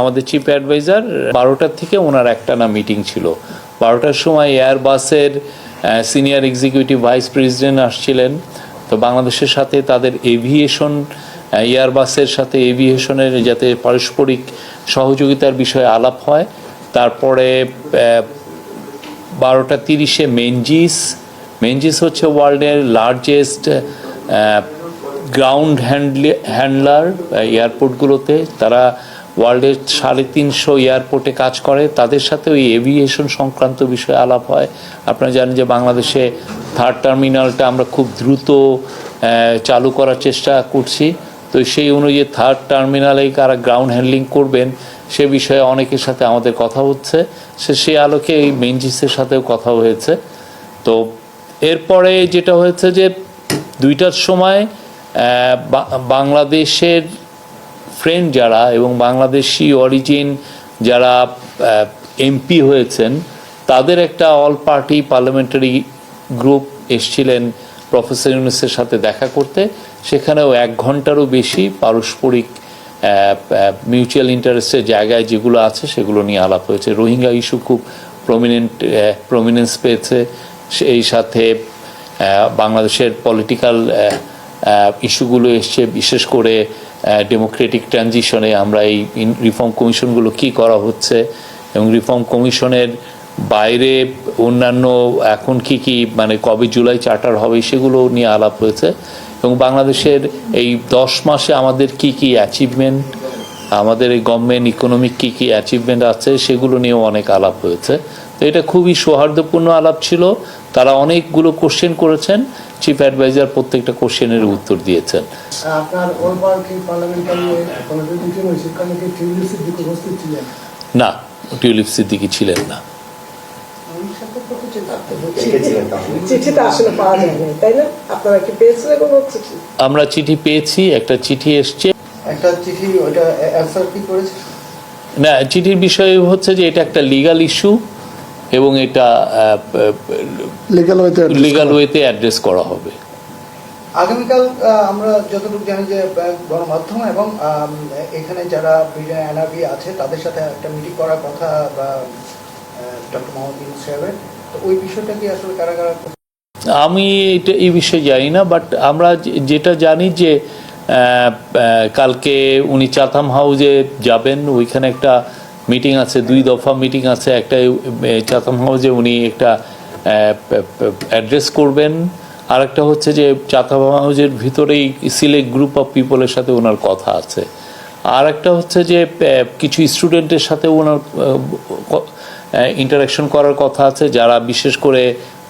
আমাদের chief adviser বারোটার থেকে ওনার একটানা মিটিং ছিল। বারোটার সময় এয়ারবাসের সিনিয়র এক্সিকিউটিভ ভাইস প্রেসিডেন্ট আসছিলেন। তো বাংলাদেশের সাথে তাদের এভিয়েশন এয়ারবাসের সাথে এভিয়েশনের যাতে পারস্পরিক সহযোগিতার বিষয়ে আলাপ হয়। তারপরে বারোটা তিরিশে মেনজিস মেনজিস হচ্ছে ওয়ার্ল্ডের লার্জেস্ট গ্রাউন্ড হ্যান্ডলি হ্যান্ডলার এয়ারপোর্টগুলোতে তারা ওয়ার্ল্ডের সাড়ে তিনশো এয়ারপোর্টে কাজ করে। তাদের সাথে ওই এভিয়েশন সংক্রান্ত বিষয়ে আলাপ হয়। আপনারা জানেন যে বাংলাদেশে থার্ড টার্মিনালটা আমরা খুব দ্রুত চালু করার চেষ্টা করছি। তো সেই অনুযায়ী থার্ড টার্মিনালে কারা গ্রাউন্ড হ্যান্ডলিং করবেন, সে বিষয়ে অনেকের সাথে আমাদের কথা হচ্ছে। সে সেই আলোকে এই মেনজিসের সাথেও কথা হয়েছে। তো এরপরে যেটা হয়েছে যে দুইটার সময় বাংলাদেশের ফ্রেন্ড যারা এবং বাংলাদেশি অরিজিন যারা এমপি হয়েছেন, তাদের একটা অল পার্টি পার্লামেন্টারি গ্রুপ এসছিলেন প্রফেসর ইউনুসের সাথে দেখা করতে। সেখানেও এক ঘন্টারও বেশি পারস্পরিক মিউচুয়াল ইন্টারেস্টের জায়গায় যেগুলো আছে সেগুলো নিয়ে আলাপ হয়েছে। রোহিঙ্গা ইস্যু খুব প্রমিনেন্ট প্রমিনেন্স পেয়েছে। সেই সাথে বাংলাদেশের পলিটিক্যাল ইস্যুগুলো এসছে। বিশেষ করে ডেমোক্রেটিক ট্রানজিশনে আমরা এই রিফর্ম কমিশনগুলো কি করা হচ্ছে এবং রিফর্ম কমিশনের বাইরে অন্যান্য এখন কি কি মানে কবে জুলাই চার্টার হবে সেগুলো নিয়ে আলাপ হয়েছে এবং বাংলাদেশের এই দশ মাসে আমাদের কি কি অ্যাচিভমেন্ট আমাদের এই গভর্নমেন্ট ইকোনমিক কি কি অ্যাচিভমেন্ট আছে সেগুলো নিয়েও অনেক আলাপ হয়েছে। এটা খুবই সৌহার্দ্যপূর্ণ আলাপ ছিল। তারা অনেকগুলো কোশ্চেন করেছেন। চিফ অ্যাডভাইজার প্রত্যেকটা কোশ্চেনের উত্তর দিয়েছেন। না টিউলিপ সিদ্দিকি ছিলেন না। আমরা চিঠি পেয়েছি একটা চিঠি এসছে। একটা চিঠি ওটা অ্যান্সার কি করেছে? না চিঠির বিষয় হচ্ছে যে এটা একটা লিগাল ইস্যু এবং এটা লিগাল ওয়েতে লিগাল ওয়েতে অ্যাড্রেস করা। হবে। আগামীকাল আমরা যতটুকু জানি যে গণমাধ্যম এবং এখানে যারা এনআরবি আছে তাদের সাথে একটা মিটিং করার কথা বা ডক্টর মোহাম্মদ ইউনুস সাহেবের। তো ওই বিষয়টা কি আসলে কারা কারা আমি এটা এই বিষয়ে জানি না বাট আমরা যেটা জানি যে কালকে উনি চাতাম হাউজে যাবেন ওইখানে একটা মিটিং আছে, দুই দফা মিটিং আছে, একটা চাতাম হাউজে উনি একটা অ্যাড্রেস করবেন। আর একটা হচ্ছে যে চাতাম হাউজের ভিতরেই সিলেক্ট গ্রুপ অফ পিপলের সাথে ওনার কথা আছে। আর একটা হচ্ছে যে কিছু স্টুডেন্টের সাথে ওনার ইন্টারাকশন করার কথা আছে। যারা বিশেষ করে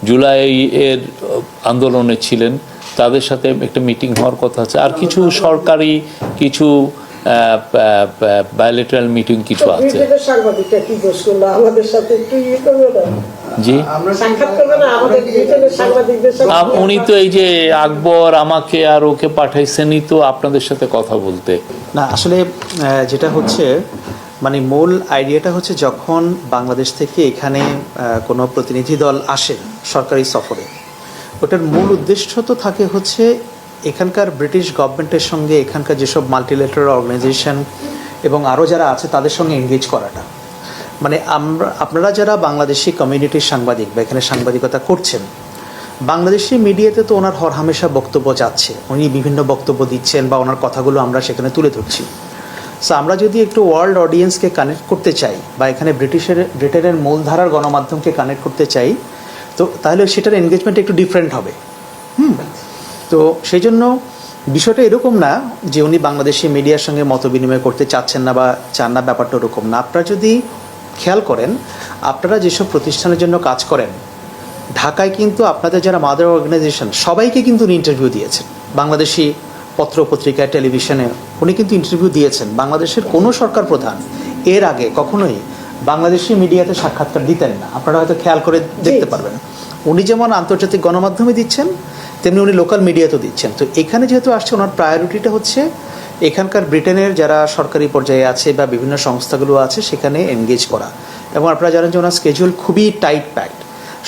জুলাই এর আন্দোলনে ছিলেন, তাদের সাথে একটা মিটিং হওয়ার কথা আছে। আর কিছু সরকারি, কিছু বায়োলেটারাল মিটিং কিছু আছে? ইয়ে জি। উনি তো এই যে আকবর আমাকে আর ওকে পাঠাইছেনই তো আপনাদের সাথে কথা বলতে। না আসলে যেটা হচ্ছে মানে মূল আইডিয়াটা হচ্ছে যখন বাংলাদেশ থেকে এখানে কোনো প্রতিনিধি দল আসে সরকারি সফরে ওটার মূল উদ্দেশ্য তো থাকে হচ্ছে এখানকার ব্রিটিশ গভর্নমেন্টের সঙ্গে এখানকার যেসব মাল্টিলেটারাল অর্গানাইজেশন এবং আরও যারা আছে, তাদের সঙ্গে এনগেজ করাটা। মানে আমরা, আপনারা যারা বাংলাদেশি কমিউনিটির সাংবাদিক বা এখানে সাংবাদিকতা করছেন, বাংলাদেশি মিডিয়াতে তো ওনার হর হামেশা বক্তব্য যাচ্ছে। উনি বিভিন্ন বক্তব্য দিচ্ছেন বা ওনার কথাগুলো আমরা সেখানে তুলে ধরছি। সো আমরা যদি একটু ওয়ার্ল্ড অডিয়েন্সকে কানেক্ট করতে চাই বা এখানে ব্রিটিশের, ব্রিটেনের মূলধারার গণমাধ্যমকে কানেক্ট করতে চাই, তো তাহলে সেটার এনগেজমেন্ট একটু ডিফারেন্ট হবে। হুম? তো সেই জন্য বিষয়টা এরকম না যে উনি বাংলাদেশি মিডিয়ার সঙ্গে মত বিনিময় করতে চাচ্ছেন না বা চান না ব্যাপারটা ওরকম না। আপনারা যদি খেয়াল করেন আপনারা যেসব প্রতিষ্ঠানের জন্য কাজ করেন ঢাকায় কিন্তু আপনাদের যারা মাদার অর্গানাইজেশন সবাইকে কিন্তু উনি ইন্টারভিউ দিয়েছেন। বাংলাদেশি পত্র পত্রিকায় টেলিভিশনে উনি কিন্তু ইন্টারভিউ দিয়েছেন। বাংলাদেশের কোনো সরকার প্রধান এর আগে কখনোই বাংলাদেশি মিডিয়াতে সাক্ষাৎকার দিতেন না। আপনারা হয়তো খেয়াল করে দেখতে পারবেন। উনি যেমন আন্তর্জাতিক গণমাধ্যমে দিচ্ছেন তেমনি উনি লোকাল মিডিয়াতেও দিচ্ছেন। তো এখানে যেহেতু আসছে, ওনার প্রায়োরিটিটা হচ্ছে এখানকার ব্রিটেনের যারা সরকারি পর্যায়ে আছে বা বিভিন্ন সংস্থাগুলো আছে, সেখানে এনগেজ করা। এবং আপনারা জানেন যে ওনার স্কেজুয়াল খুবই টাইট প্যাকড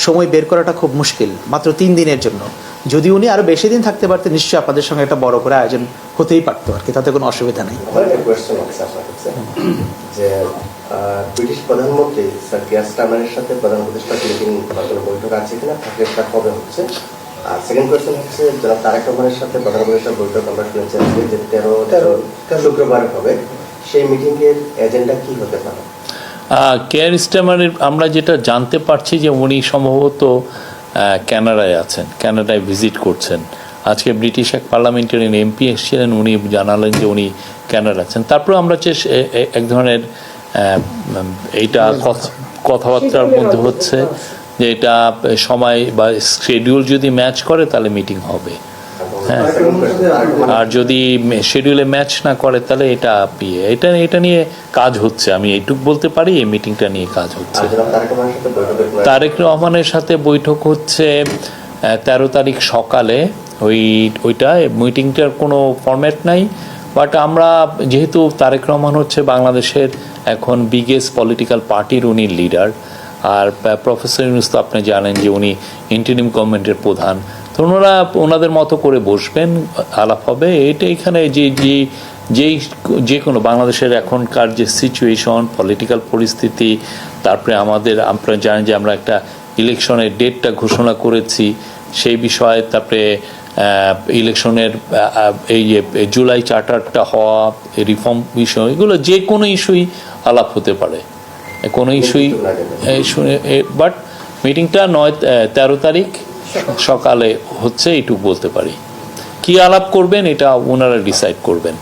সময় বের করাটা খুব মুশকিল, মাত্র তিন দিনের জন্য। যদি উনি আরও বেশি দিন থাকতে পারতেন, নিশ্চয়ই আপনাদের সঙ্গে একটা বড় করে আয়োজন হতেই পারতো আর কি, তাতে কোনো অসুবিধা নেই। প্রধানমন্ত্রী সাথে প্রধান উপদেষ্টা বৈঠক আছে কিনা? কবে হচ্ছে? আর সেকেন্ড কোয়েশ্চেন হচ্ছে তারেক রহমানের সাথে বৈঠক আমরা শুনেছি আজকে যে তেরো তেরো শুক্রবার হবে সেই মিটিং এর এজেন্ডা কি হতে পারে? কেয়ার স্টেমারের আমরা যেটা জানতে পারছি যে উনি সম্ভবত আহ, কানাডায় আছেন কানাডায় ভিজিট করছেন। আজকে ব্রিটিশ এক পার্লামেন্টারিয়ান এমপি এসেছিলেন উনি জানালেন যে উনি ক্যানাডা আছেন। তারপরে আমরা এ- এক ধরনের এইটা কথাবার্তার মধ্যে হচ্ছে। যে এটা সময় বা শিডিউল যদি ম্যাচ করে, তাহলে মিটিং হবে। হ্যাঁ। আর যদি শিডিউলে ম্যাচ না করে, তাহলে এটা ইয়ে এটা এটা নিয়ে কাজ হচ্ছে। আমি এইটুক বলতে পারি, এই মিটিংটা নিয়ে কাজ হচ্ছে। তারেক রহমানের সাথে বৈঠক হচ্ছে তেরো তারিখ সকালে। ওই, ওইটা মিটিংটার কোনো ফরম্যাট নাই। বাট আমরা, যেহেতু তারেক রহমান হচ্ছে বাংলাদেশের এখন বিগেস্ট পলিটিক্যাল পার্টির উনি লিডার আর প্রফেসর ইউনুস তো আপনি জানেন যে উনি ইন্টারিম গভর্নমেন্টের প্রধান। তো ওনারা ওনাদের মতো করে বসবেন, আলাপ হবে। এটা এখানে যে যে, যেই যে কোনো বাংলাদেশের এখনকার যে সিচুয়েশন পলিটিক্যাল পরিস্থিতি, তারপরে আমাদের, আপনারা জানেন যে আমরা একটা ইলেকশনের ডেটটা ঘোষণা করেছি, সেই বিষয়ে তারপরে ইলেকশনের এই যে, জুলাই চার্টারটা হওয়া রিফর্ম বিষয়, এগুলো যে কোনো ইস্যুই আলাপ হতে পারে। কোনো ইস্যুই শুনে বাট মিটিংটা নয় তেরো তারিখ সকালে হচ্ছে এইটুকু বলতে পারি। কি আলাপ করবেন এটা ওনারা ডিসাইড করবেন।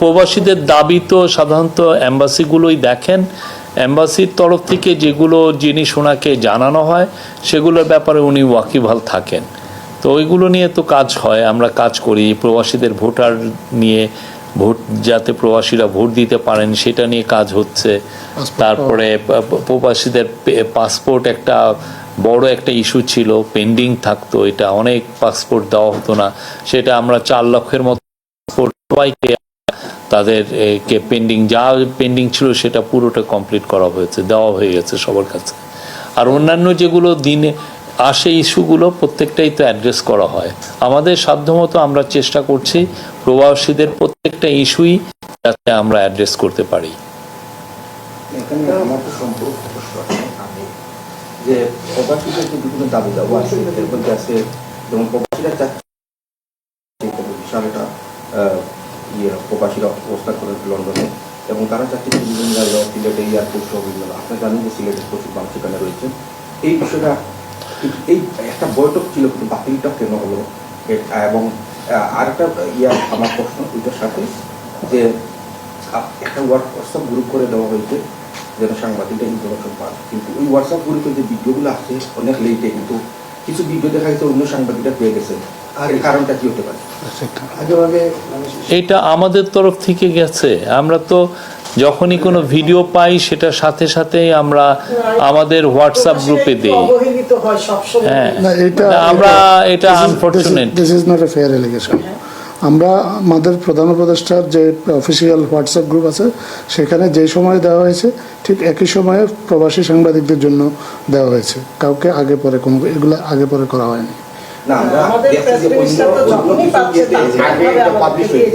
প্রবাসীদের দাবি তো সাধারণত অ্যাম্বাসিগুলোই দেখেন। অ্যাম্বাসির তরফ থেকে যেগুলো জিনিস ওনাকে জানানো হয় সেগুলোর ব্যাপারে উনি ওয়াকিবহাল থাকেন। তো ওইগুলো নিয়ে তো কাজ হয় আমরা কাজ করি প্রবাসীদের ভোটার নিয়ে ভোট যাতে প্রবাসীরা ভোট দিতে পারেন সেটা নিয়ে কাজ হচ্ছে। তারপরে প্রবাসীদের পাসপোর্ট একটা বড় একটা ইস্যু ছিল পেন্ডিং থাকতো এটা অনেক পাসপোর্ট দেওয়া হতো না সেটা আমরা চার লক্ষের মতো পাসপোর্ট সবাইকে তাদের কে পেন্ডিং যা পেন্ডিং ছিল সেটা পুরোটা কমপ্লিট করা হয়েছে, দেওয়া হয়ে গেছে সবার কাছে। আর অন্যান্য যেগুলো দিনে আসে ইস্যুগুলো প্রত্যেকটাই তো অ্যাড্রেস করা হয়। আমাদের সাধ্যমতো আমরা চেষ্টা করছি প্রবাসীদের প্রত্যেকটা ইস্যুই যাতে আমরা অ্যাড্রেস করতে পারি। যে প্রবাসীদের বিভিন্ন দাবি দাবা আছে। মধ্যে আছে, যেমন প্রবাসীরা চাচ্ছে প্রবাসীরা অবস্থান করে লন্ডনে এবং তারা চাচ্ছে যে বিভিন্ন জায়গায় সিলেটে এয়ারপোর্ট সহ বিভিন্ন আপনারা জানেন যে সিলেটের প্রচুর মানুষ সেখানে রয়েছে। এই বিষয়টা, এই একটা বৈঠক ছিল, কিন্তু বাতিলটা কেন হলো? এবং আরেকটা ইয়া, আমার প্রশ্ন, ওইটার সাথে যে একটা হোয়াটসঅ্যাপ গ্রুপ করে দেওয়া হয়েছে, যেন সাংবাদিকরা ইনফরমেশন পান কিন্তু ওই হোয়াটসঅ্যাপ গ্রুপে যে ভিডিওগুলো আছে অনেক লেটে কিন্তু কিছু ভিডিও দেখা গেছে, অন্য সাংবাদিকরা পেয়ে গেছে। কারণটা কি হতে পারে? আগে ভাগে মানে এটা আমাদের তরফ থেকে গেছে। আমরা তো যখনই কোনো ভিডিও পাই সেটা সাথে সাথে আমরা আমাদের হোয়াটসঅ্যাপ গ্রুপে দিই। হয় সবসময়। হ্যাঁ না এটা না, আমরা এটা unfortunate this is not a fair allegation আমরা আমাদের প্রধান উপদেষ্টার যে অফিসিয়াল হোয়াটসঅ্যাপ গ্রুপ আছে সেখানে যে সময় দেওয়া হয়েছে ঠিক একই সময়ে প্রবাসী সাংবাদিকদের জন্য দেওয়া হয়েছে। কাউকে আগে পরে কোনো এগুলো আগে পরে করা হয়নি। না আমরা দেখছি যে অন্য মিনিস্টার তো অন্য যখনই কিছু পাচ্ছে আগে এটা পাবলিশ হয়ে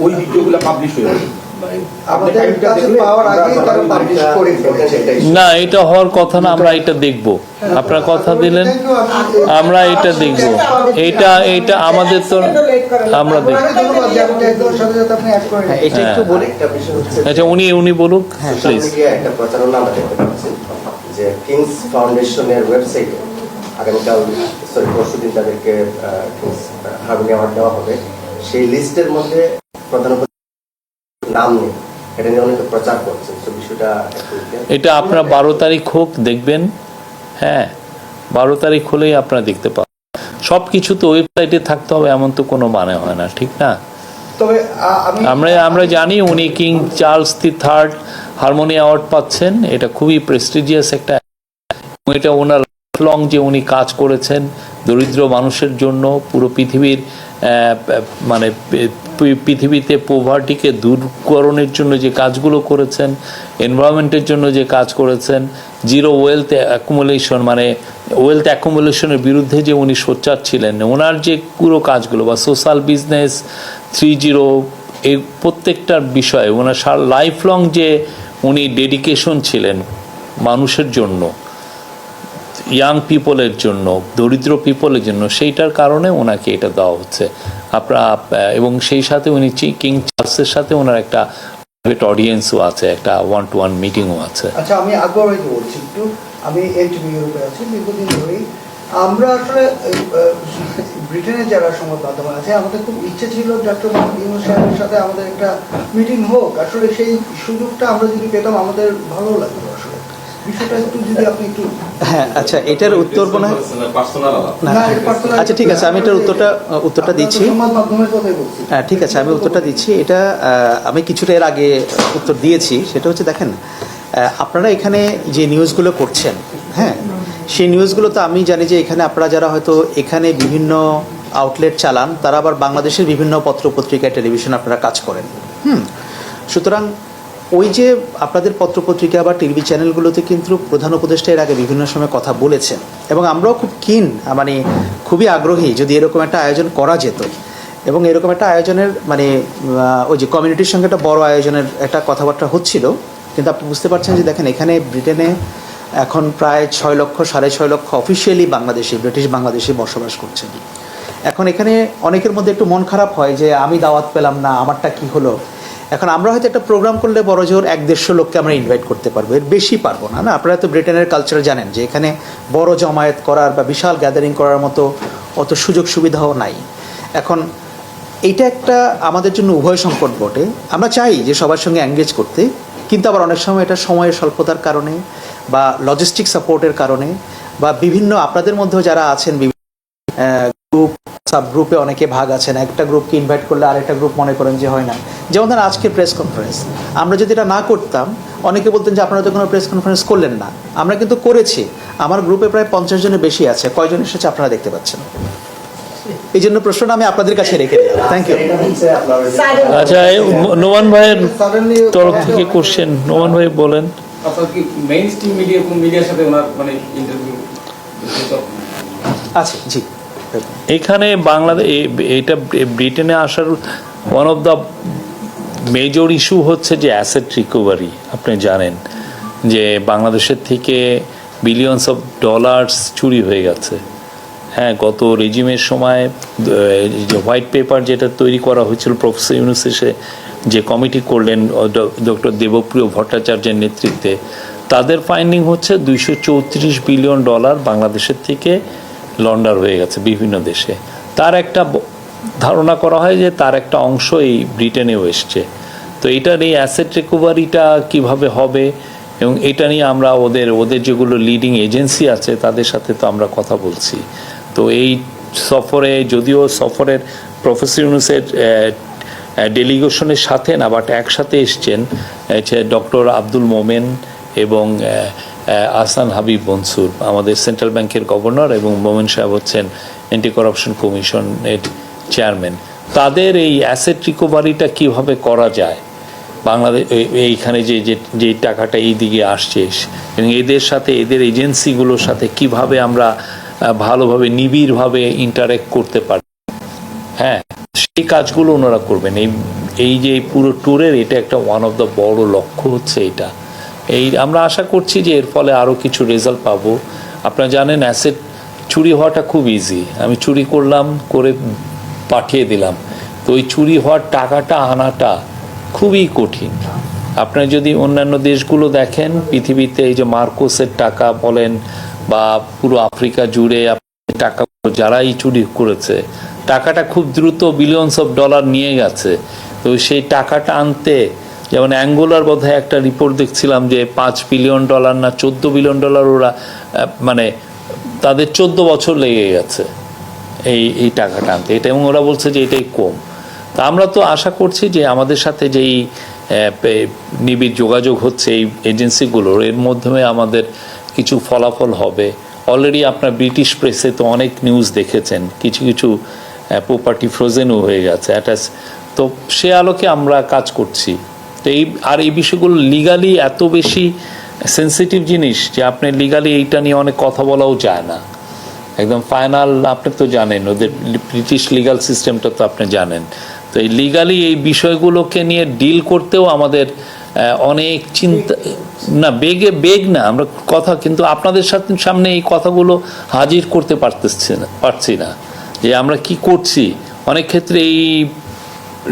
ওই ভিডিওগুলো পাবলিশ হয়ে গেছে। এটা-। না হওয়ার কথা না আমরা এটা দেখব। আপনারা কথা দিলেন আমরা এটা দেখব। এটা এটা আমাদের তো আমরা দেখব। হ্যাঁ আচ্ছা উনি উনি বলুক প্লিজ একটা প্রচারণা আমরা দেখতে পাচ্ছি যে কিংস ফাউন্ডেশনের ওয়েবসাইটে আগামীকাল সরি পরশু দিন তাদেরকে অ্যাওয়ার্ড দেওয়া হবে। সেই লিস্টের মধ্যে প্রধান নাম নেই। এটা নিয়ে অনেকে প্রচার তো বিষয়টা এটা আপনার বারো তারিখ হোক দেখবেন। হ্যাঁ বারো তারিখ হলেই আপনারা দেখতে পাবেন। সব কিছু তো ওয়েবসাইটে থাকতে হবে এমন তো কোনো মানে হয় না ঠিক না? তবে আমরা আমরা জানি উনি king Charles the third harmony award পাচ্ছেন। এটা খুবই প্রেস্টিজিয়াস একটা এটা ওনার লং যে উনি কাজ করেছেন, দরিদ্র মানুষের জন্য পুরো পৃথিবীর মানে পৃথিবীতে পোভার্টিকে দূরকরণের জন্য যে কাজগুলো করেছেন এনভায়রনমেন্টের জন্য যে কাজ করেছেন জিরো ওয়েলথ অ্যাকুমুলেশন মানে ওয়েলথ অ্যাকুমুলেশনের বিরুদ্ধে যে উনি সোচ্চার ছিলেন, ওনার যে পুরো কাজগুলো বা সোশ্যাল বিজনেস থ্রি জিরো এই প্রত্যেকটার বিষয়ে, ওনার লাইফ লং যে উনি ডেডিকেশন ছিলেন মানুষের জন্য ইয়াং পিপলের জন্য, দরিদ্র পিপলের জন্য, সেইটার কারণে ওনাকে এটা দেওয়া হচ্ছে। আপনারা এবং সেই সাথে উনি কিং চার্লসের সাথে ওনার একটা প্রাইভেট অডিয়েন্সও আছে, একটা ওয়ান টু ওয়ান মিটিংও আছে। আচ্ছা আমি আকবর ভাইকে বলছি, একটু, আমি ইউরোপে আছি, দীর্ঘদিন ধরেই আমরা আসলে যারা সংবাদ মাধ্যমে আছে, আমাদের খুব ইচ্ছে ছিল সাহেবের সাথে আমাদের একটা মিটিং হোক। আসলে সেই সুযোগটা আমরা যদি পেতাম, আমাদের ভালো লাগতো। হ্যাঁ আচ্ছা এটার উত্তর মনে হয় আচ্ছা ঠিক আছে আমি এটার উত্তরটা উত্তরটা দিচ্ছি। হ্যাঁ ঠিক আছে আমি উত্তরটা দিচ্ছি। এটা আমি কিছুটা এর আগে উত্তর দিয়েছি সেটা হচ্ছে দেখেন আপনারা এখানে যে নিউজগুলো করছেন হ্যাঁ সেই নিউজগুলো তো আমি জানি যে এখানে আপনারা যারা হয়তো এখানে বিভিন্ন আউটলেট চালান তারা আবার বাংলাদেশের বিভিন্ন পত্র পত্রিকায় টেলিভিশন আপনারা কাজ করেন। হুম সুতরাং ওই যে আপনাদের পত্রপত্রিকা বা টিভি চ্যানেলগুলোতে কিন্তু প্রধান উপদেষ্টা এর আগে বিভিন্ন সময় কথা বলেছেন এবং আমরাও খুব কিন মানে খুবই আগ্রহী যদি এরকম একটা আয়োজন করা যেত। এবং এরকম একটা আয়োজনের মানে ওই যে কমিউনিটির সঙ্গে একটা বড় আয়োজনের একটা কথাবার্তা হচ্ছিল। কিন্তু আপনি বুঝতে পারছেন যে দেখেন, এখানে ব্রিটেনে এখন প্রায় ছয় লক্ষ, সাড়ে ছয় লক্ষ অফিসিয়ালি বাংলাদেশি, ব্রিটিশ বাংলাদেশি বসবাস করছেন। এখন এখানে অনেকের মধ্যে একটু মন খারাপ হয় যে আমি দাওয়াত পেলাম না, আমারটা কি হলো? এখন আমরা হয়তো একটা প্রোগ্রাম করলে বড় জোর এক দেড়শো লোককে আমরা ইনভাইট করতে পারব। এর বেশি পারব না না? আপনারা তো ব্রিটেনের কালচার জানেন যে এখানে বড় জমায়েত করার বা বিশাল গ্যাদারিং করার মতো অত সুযোগ সুবিধাও নাই। এখন এইটা একটা আমাদের জন্য উভয় সংকট বটে। আমরা চাই যে সবার সঙ্গে অ্যাঙ্গেজ করতে, কিন্তু আবার অনেক সময় এটা সময়ের স্বল্পতার কারণে বা লজিস্টিক সাপোর্টের কারণে বা বিভিন্ন আপনাদের মধ্যেও যারা আছেন বিভিন্ন গ্রুপ সাব গ্রুপে অনেকে ভাগ আছেন। একটা গ্রুপকে ইনভাইট করলে আরেকটা গ্রুপ মনে করেন যে হয় না। যেমন ধরেন আজকে প্রেস কনফারেন্স আমরা যদি এটা না করতাম অনেকে বলতেন যে আপনারা তো কোনো প্রেস কনফারেন্স করলেন না। আমরা কিন্তু করেছি। আমার গ্রুপে প্রায় পঞ্চাশ জনের বেশি আছে। কয়জন এসেছে আপনারা দেখতে পাচ্ছেন? এই জন্য প্রশ্নটা আমি আপনাদের কাছে রেখে দিলাম। থ্যাংক ইউ আচ্ছা নোমান ভাইয়ের তরফ থেকে কোশ্চেন নোমান ভাই বলেন। আপনার কি মেইন স্ট্রিম মিডিয়া কোন মিডিয়ার সাথে ওনার মানে ইন্টারভিউ আছে জি। এখানে বাংলাদেশ এটা ব্রিটেনে আসার one of the major issue হচ্ছে যে অ্যাসেট রিকভারি আপনি জানেন, যে বাংলাদেশের থেকে বিলিয়নস অফ ডলার্স চুরি হয়ে গেছে। হ্যাঁ গত রেজিমের সময় যে হোয়াইট পেপার যেটা তৈরি করা হয়েছিল প্রফেসর ইউনুস এসে যে কমিটি করলেন ডক্টর দেবপ্রিয় ভট্টাচার্যের নেতৃত্বে, তাদের ফাইন্ডিং হচ্ছে দুইশো চৌত্রিশ বিলিয়ন ডলার বাংলাদেশের থেকে লন্ডার হয়ে গেছে বিভিন্ন দেশে। তার একটা ধারণা করা হয় যে তার একটা অংশ এই ব্রিটেনেও এসছে। তো এটার এই অ্যাসেট রিকভারিটা কীভাবে হবে এবং এটা নিয়ে আমরা ওদের ওদের যেগুলো লিডিং এজেন্সি আছে, তাদের সাথে তো আমরা কথা বলছি। তো এই সফরে, যদিও সফরের প্রফেসর ইউনুসের ডেলিগেশনের সাথে না বাট একসাথে এসছেন ডক্টর আব্দুল মোমেন এবং আহসান হাবিব মনসুর, আমাদের সেন্ট্রাল ব্যাংকের গভর্নর এবং মোমেন সাহেব হচ্ছেন অ্যান্টি করাপশন কমিশনের চেয়ারম্যান তাদের এই অ্যাসেট রিকভারিটা কীভাবে করা যায়? বাংলাদেশ এইখানে যে যে টাকাটা এই দিকে আসছে, এবং এদের সাথে, এদের এজেন্সিগুলোর সাথে কীভাবে আমরা ভালোভাবে, নিবিড়ভাবে ইন্টারেক্ট করতে পারি? হ্যাঁ সেই কাজগুলো ওনারা করবেন। এই এই যে পুরো ট্যুরের এটা একটা ওয়ান অফ দ্য বড় লক্ষ্য হচ্ছে এটা। এই আমরা আশা করছি যে এর ফলে আরও কিছু রেজাল্ট পাবো। আপনারা জানেন অ্যাসেট চুরি হওয়াটা খুব ইজি আমি চুরি করলাম, করে পাঠিয়ে দিলাম। তো ওই চুরি হওয়ার টাকাটা আনাটা খুবই কঠিন। আপনারা যদি অন্যান্য দেশগুলো দেখেন, পৃথিবীতে এই যে মার্কোসের টাকা বলেন বা পুরো আফ্রিকা জুড়ে টাকা যারাই চুরি করেছে, টাকাটা খুব দ্রুত বিলিয়নস অফ ডলার নিয়ে গেছে। তো সেই টাকাটা আনতে যেমন অ্যাঙ্গোলার বোধহয় একটা রিপোর্ট দেখছিলাম যে পাঁচ বিলিয়ন ডলার না চোদ্দ বিলিয়ন ডলার ওরা মানে তাদের চোদ্দ বছর লেগে গেছে এই এই টাকাটা আনতে। এটা এবং ওরা বলছে যে এটাই কম। তা আমরা তো আশা করছি যে আমাদের সাথে যেই নিবিড় যোগাযোগ হচ্ছে এই এজেন্সিগুলোর এর মাধ্যমে আমাদের কিছু ফলাফল হবে। অলরেডি আপনার ব্রিটিশ প্রেসে তো অনেক নিউজ দেখেছেন। কিছু কিছু প্রপার্টি ফ্রোজেনও হয়ে গেছে। একটা তো সে আলোকে আমরা কাজ করছি। তো এই, আর এই বিষয়গুলো লিগালি এত বেশি সেন্সিটিভ জিনিস যে আপনি লিগালি এইটা নিয়ে অনেক কথা বলাও যায় না। একদম ফাইনাল আপনি তো জানেন, ওদের ব্রিটিশ লিগাল সিস্টেমটা তো আপনি জানেন। তো এই লিগালি এই বিষয়গুলোকে নিয়ে ডিল করতেও আমাদের অনেক চিন্তা, না, বেগে, বেগ না, আমরা কথা, কিন্তু আপনাদের সাথে, সামনে এই কথাগুলো হাজির করতে পারতেছি না, পারছি না। যে আমরা কি করছি? অনেক ক্ষেত্রে এই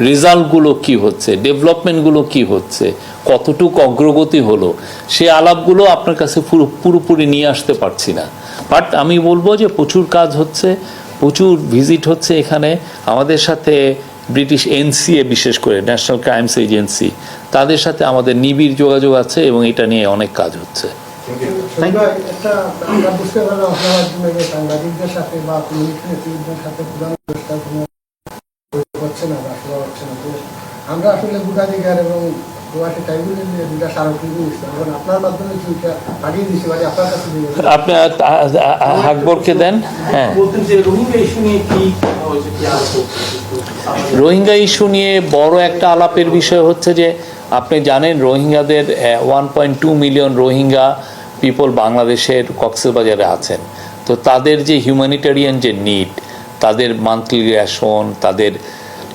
রেজাল্টগুলো কি হচ্ছে? ডেভেলপমেন্টগুলো কি হচ্ছে? কতটুকু অগ্রগতি হলো? সে আলাপগুলো আপনার কাছে পুরো পুরোপুরি নিয়ে আসতে পারছি না। বাট আমি বলব যে প্রচুর কাজ হচ্ছে প্রচুর ভিজিট হচ্ছে এখানে। আমাদের সাথে ব্রিটিশ এনসিএ বিশেষ করে ন্যাশনাল ক্রাইমস এজেন্সি তাদের সাথে আমাদের নিবিড় যোগাযোগ আছে এবং এটা নিয়ে অনেক কাজ হচ্ছে। হচ্ছে না বা সভা হচ্ছে না। তো আমরা আসলে ভোটাধিকার এবং প্রবাসী ট্রাইব্যুনাল নিয়ে দুটা স্মারকলিপি এখন আপনার মাধ্যমে পাঠিয়ে দিচ্ছি মানে আপনার কাছে দিয়ে আপনি হাকবরকে দেন হ্যাঁ। বলতেন যে রোহিঙ্গা ইস্যু নিয়ে কি হয়েছে কি রোহিঙ্গা ইস্যু নিয়ে বড় একটা আলাপের বিষয় হচ্ছে যে আপনি জানেন রোহিঙ্গাদের one point two million Rohingya people বাংলাদেশের কক্সবাজারে আছেন। তো তাদের যে হিউম্যানিটেরিয়ান যে নিড তাদের মান্থলি রেশন তাদের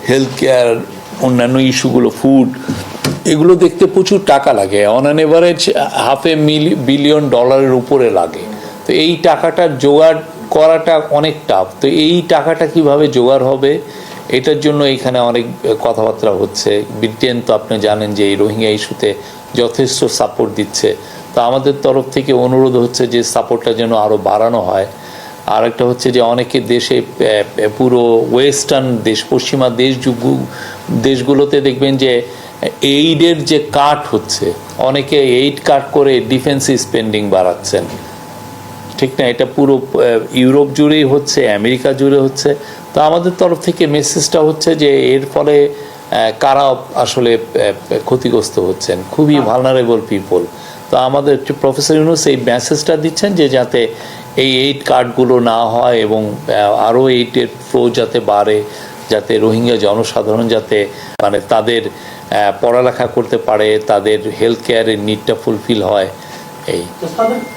হেলথ কেয়ার অন্যান্য ইস্যুগুলো ফুড এগুলো দেখতে প্রচুর টাকা লাগে। On an average half a million billion ডলারের উপরে লাগে। তো এই টাকাটা জোগাড় করাটা অনেক টাফ তো এই টাকাটা কীভাবে জোগাড় হবে, এটার জন্য এখানে অনেক কথাবার্তা হচ্ছে। ব্রিটেন তো আপনি জানেন যে এই রোহিঙ্গা ইস্যুতে যথেষ্ট সাপোর্ট দিচ্ছে। তো আমাদের তরফ থেকে অনুরোধ হচ্ছে যে সাপোর্টটা যেন আরও বাড়ানো হয়। আর একটা হচ্ছে যে অনেকে দেশে পুরো ওয়েস্টার্ন দেশ পশ্চিমা দেশ যুগ- দেশগুলোতে দেখবেন যে এইডের যে কাট হচ্ছে অনেকে এইড কাট করে ডিফেন্সিভ স্পেন্ডিং বাড়াচ্ছেন। ঠিক না? এটা পুরো ইউরোপ জুড়েই হচ্ছে আমেরিকা জুড়ে হচ্ছে। তো আমাদের তরফ থেকে মেসেজটা হচ্ছে যে এর ফলে কারা আসলে ক্ষতিগ্রস্ত হচ্ছেন? খুবই ভালনারেবল পিপল তো আমাদের প্রফেসর ইউনুস এই মেসেজটা দিচ্ছেন যে যাতে এই এইড কার্ডগুলো না হয় এবং আরও এইটের ফ্লো যাতে বাড়ে যাতে রোহিঙ্গা জনসাধারণ যাতে মানে তাদের পড়ালেখা করতে পারে তাদের হেলথ কেয়ারের নিডটা ফুলফিল হয় এই।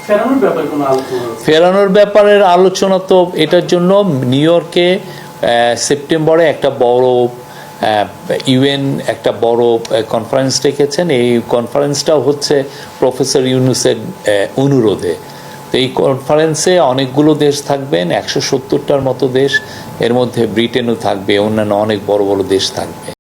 ফেরানোর ব্যাপারে আলোচনা ব্যাপারের আলোচনা তো এটার জন্য নিউ ইয়র্কে সেপ্টেম্বরে একটা বড় ইউএন একটা বড় কনফারেন্স রেখেছেন এই কনফারেন্সটাও হচ্ছে প্রফেসর ইউনুসের অনুরোধে। তো এই কনফারেন্সে অনেকগুলো দেশ থাকবেন, একশো সত্তরটার মতো দেশ, এর মধ্যে ব্রিটেনও থাকবে, অন্যান্য অনেক বড় বড় দেশ থাকবে।